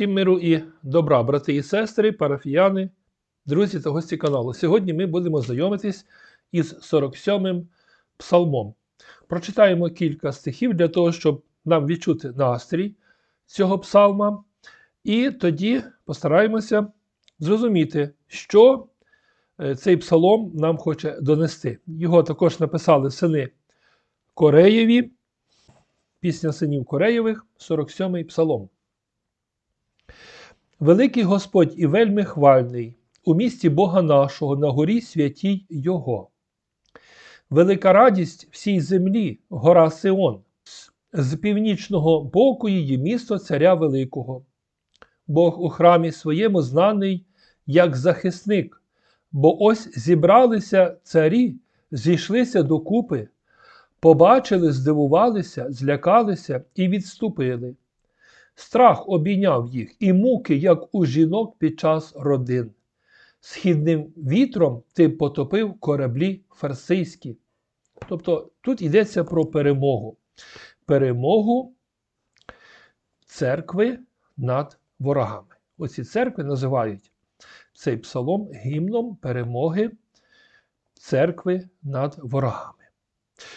Всім миру і добра, брати і сестри, парафіяни, друзі та гості каналу. Сьогодні ми будемо знайомитись із 47-м псалмом. Прочитаємо кілька стихів для того, щоб нам відчути настрій цього псалма. І тоді постараємося зрозуміти, що е, цей псалом нам хоче донести. Його також написали сини Кореєві, пісня синів Кореєвих, 47-й псалом. Великий Господь і вельми хвальний, у місті Бога нашого, на горі святій Його. Велика радість всій землі, гора Сион, з північного боку її місто Царя Великого. Бог у храмі своєму знаний як захисник, бо ось зібралися царі, зійшлися докупи, побачили, здивувалися, злякалися і відступили. Страх обійняв їх, і муки, як у жінок під час родин. Східним вітром ти потопив кораблі фарсийські. Тобто тут йдеться про перемогу. Перемогу церкви над ворогами. Оці церкви називають цей псалом гімном перемоги церкви над ворогами.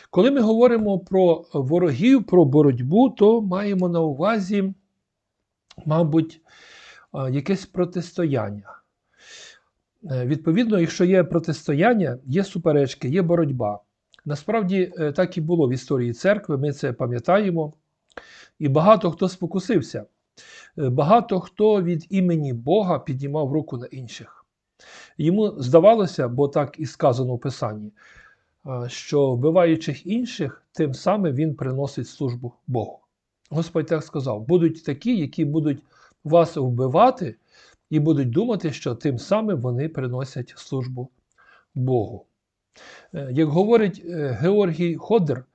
Коли ми говоримо про ворогів, про боротьбу, то маємо на увазі мабуть, якесь протистояння. Е, Відповідно, якщо є протистояння, є суперечки, є боротьба. Насправді е, так і було в історії церкви, ми це пам'ятаємо. І багато хто спокусився, Е, багато хто від імені Бога піднімав руку на інших. Йому здавалося, бо так і сказано в Писанні, що вбиваючих інших, тим самим він приносить службу Богу. Господь так сказав: будуть такі, які будуть вас вбивати, і будуть думати, що тим самим вони приносять службу Богу. Е, як говорить е, Георгій Ходер,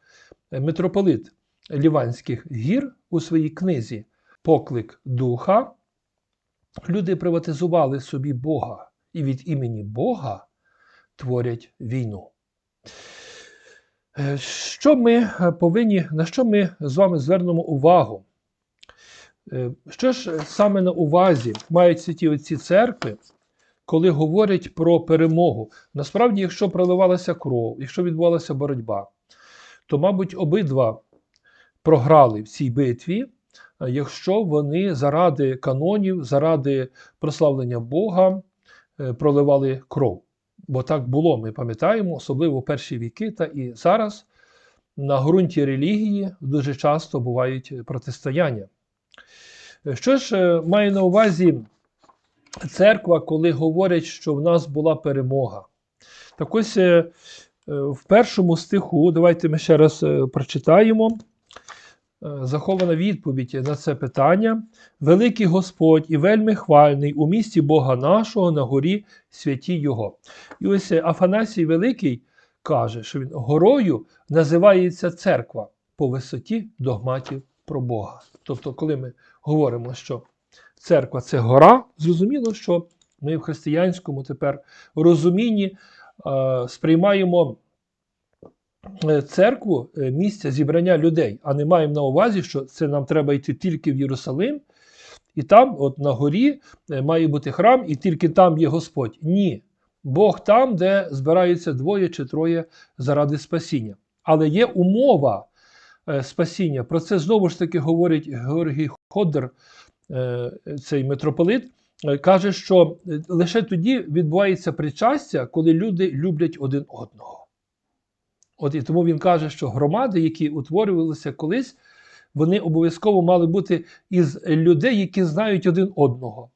е, митрополит Ліванських гір у своїй книзі Поклик Духа, люди приватизували собі Бога і від імені Бога творять війну. Що ми повинні, на що ми з вами звернемо увагу? Що ж саме на увазі мають святі отці церкви, коли говорять про перемогу? Насправді, якщо проливалася кров, якщо відбувалася боротьба, то, мабуть, обидва програли в цій битві, якщо вони заради канонів, заради прославлення Бога проливали кров. Бо так було, ми пам'ятаємо, особливо в перші віки, та і зараз на ґрунті релігії дуже часто бувають протистояння. Що ж має на увазі церква, коли говорять, що в нас була перемога? Так ось в першому стиху, давайте ми ще раз прочитаємо. Захована відповідь на це питання. Великий Господь і вельми хвальний у місті Бога нашого на горі святі Його. І ось Афанасій Великий каже, що він горою називається церква по висоті догматів про Бога. Тобто, коли ми говоримо, що церква це гора, зрозуміло, що ми в християнському тепер розумінні е, сприймаємо церкву місця зібрання людей, а не маємо на увазі, що це нам треба йти тільки в Єрусалим, і там, от на горі, має бути храм, і тільки там є Господь. Ні. Бог там, де збираються двоє чи троє заради спасіння. Але є умова спасіння. Про це знову ж таки говорить Георгій Ходер, цей митрополит. Каже, що лише тоді відбувається причастя, коли люди люблять один одного. От і тому він каже, що громади, які утворювалися колись, вони обов'язково мали бути із людей, які знають один одного.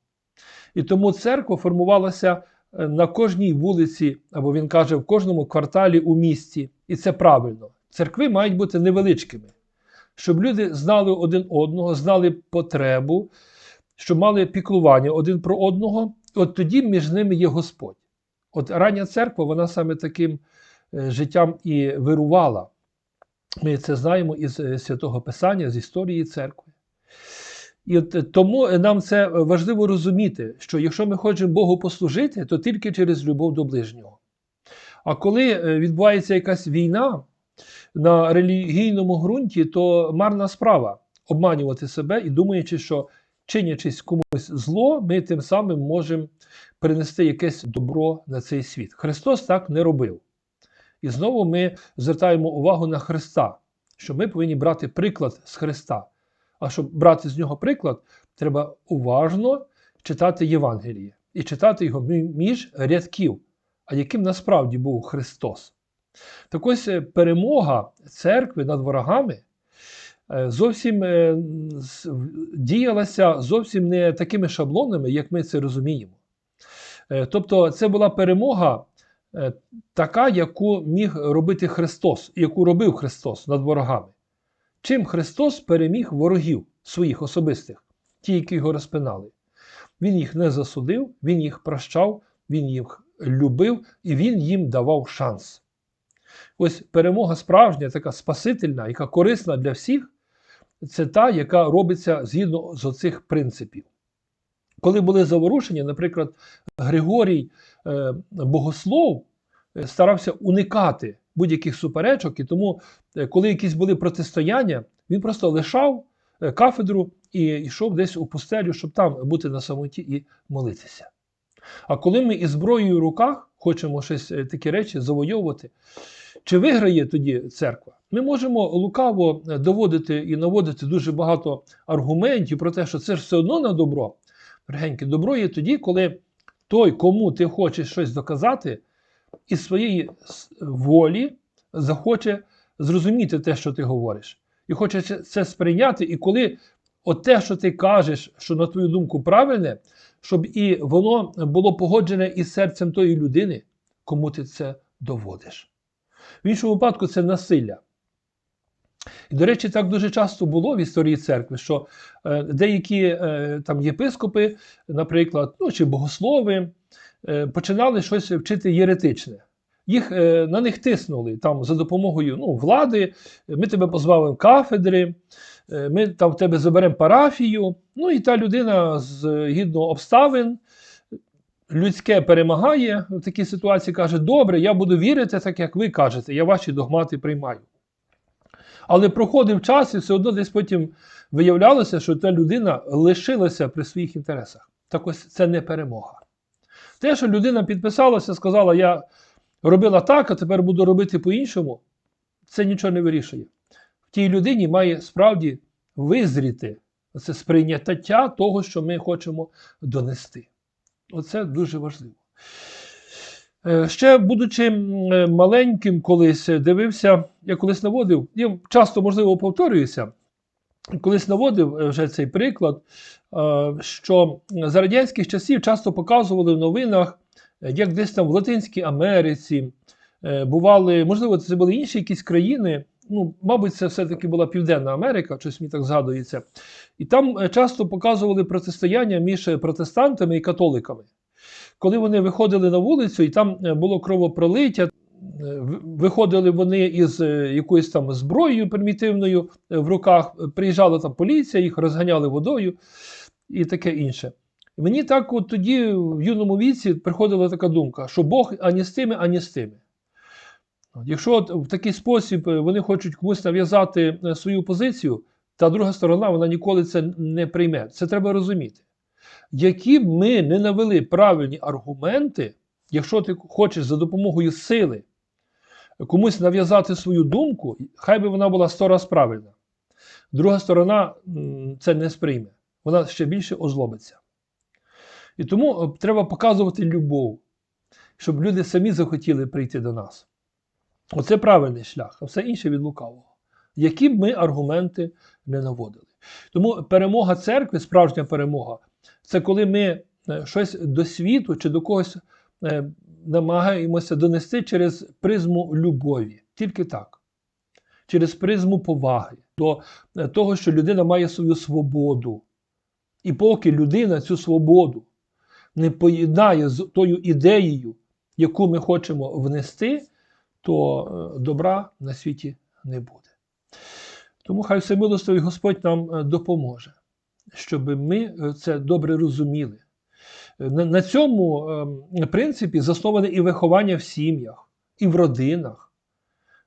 І тому церква формувалася на кожній вулиці, або він каже, в кожному кварталі у місті. І це правильно. Церкви мають бути невеличкими, щоб люди знали один одного, знали потребу, щоб мали піклування один про одного. От тоді між ними є Господь. От рання церква, вона саме таким життям і вирувала. Ми це знаємо із святого Писання, з історії церкви. І от тому нам це важливо розуміти, що якщо ми хочемо Богу послужити, то тільки через любов до ближнього. А коли відбувається якась війна на релігійному ґрунті, то марна справа обманювати себе і думаючи, що чинячись комусь зло, ми тим самим можемо принести якесь добро на цей світ. Христос так не робив. І знову ми звертаємо увагу на Христа, що ми повинні брати приклад з Христа. А щоб брати з нього приклад, треба уважно читати Євангеліє і читати його між рядків, а яким насправді був Христос. Так ось е, перемога церкви над ворогами е, зовсім е, діялася зовсім не такими шаблонами, як ми це розуміємо. Тобто, це була перемога така, яку міг робити Христос, яку робив Христос над ворогами. Чим Христос переміг ворогів своїх особистих, ті, які його розпинали. Він їх не засудив, він їх прощав, він їх любив і він їм давав шанс. Ось перемога справжня, така спасительна, яка корисна для всіх, це та, яка робиться згідно з оцих принципів. Коли були заворушення, наприклад, Григорій е, Богослов е, старався уникати будь-яких суперечок, і тому, е, коли якісь були протистояння, він просто лишав кафедру і йшов десь у пустелю, щоб там бути на самоті і молитися. А коли ми із зброєю в руках хочемо щось такі речі завойовувати, чи виграє тоді церква? Ми можемо лукаво доводити і наводити дуже багато аргументів про те, що це ж все одно на добро. Дорогеньке, добро є тоді, коли той, кому ти хочеш щось доказати, із своєї волі захоче зрозуміти те, що ти говориш, і хоче це сприйняти. І коли от те, що ти кажеш, що на твою думку правильне, щоб і воно було погоджене із серцем тої людини, кому ти це доводиш. В іншому випадку це насилля. І, до речі, так дуже часто було в історії церкви, що е, деякі е, там єпископи, наприклад, ну, чи богослови, е, починали щось вчити єретичне. Їх, на них тиснули там за допомогою ну, влади, ми тебе позбавимо кафедри, ми там в тебе заберемо парафію. Ну і та людина згідно обставин людське перемагає в такій ситуації, каже: Добре, я буду вірити, так як ви кажете, я ваші догмати приймаю. Але проходив час, і все одно десь потім виявлялося, що та людина лишилася при своїх інтересах. Так ось це не перемога. Те, що людина підписалася, сказала, я робила так, а тепер буду робити по-іншому, це нічого не вирішує. В тій людині має справді визріти це сприйняття того, що ми хочемо донести. Оце дуже важливо. Е, Ще, будучи е, маленьким, колись е, дивився, я колись наводив, я часто, можливо, повторююся, колись наводив вже цей приклад, що за радянських часів часто показували в новинах, як десь там в Латинській Америці бували, можливо, це були інші якісь країни. Ну, мабуть, це все-таки була Південна Америка, щось мені так згадується. І там часто показували протистояння між протестантами і католиками. Коли вони виходили на вулицю, і там е, було кровопролиття, е, виходили вони із е, якоюсь там зброєю примітивною в руках, приїжджала там поліція, їх розганяли водою і таке інше. Мені так от тоді в юному віці приходила така думка, що Бог ані з тими, ані з тими. Якщо от в такий спосіб вони хочуть комусь нав'язати свою позицію, та друга сторона вона ніколи це не прийме. Це треба розуміти. Які б ми не навели правильні аргументи, якщо ти хочеш за допомогою сили комусь нав'язати свою думку, хай би вона була сто раз правильна. Друга сторона це не сприйме. Вона ще більше озлобиться. І тому е, треба показувати любов, щоб люди самі захотіли прийти до нас. Оце правильний шлях, а все інше від лукавого. Які б ми аргументи не наводили. Тому перемога церкви, справжня перемога, це коли ми е, щось до світу чи до когось е, намагаємося донести через призму любові. Тільки так. Через призму поваги до е, того, що людина має свою свободу. І поки людина цю свободу не поєднає з тою ідеєю, яку ми хочемо внести, то добра на світі не буде. Тому хай всемилостивий Господь нам допоможе, щоб ми е, це добре розуміли. Е, На, цьому е, принципі засноване і виховання в сім'ях, і в родинах.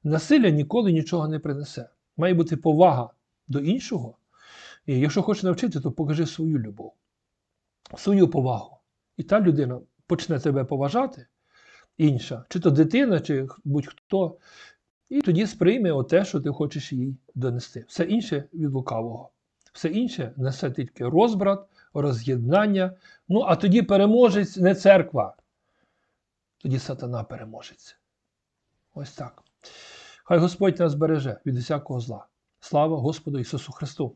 Насилля ніколи нічого не принесе. Має бути повага до іншого, І якщо хочеш навчити, то покажи свою любов, свою повагу. І та людина почне тебе поважати, інша, чи то дитина, чи будь-хто, і тоді сприйме те, що ти хочеш їй донести. Все інше від лукавого. Все інше несе тільки розбрат, роз'єднання. Ну, а тоді переможець не церква. Тоді сатана переможеться. Ось так. Хай Господь нас береже від усякого зла. Слава Господу Ісусу Христу!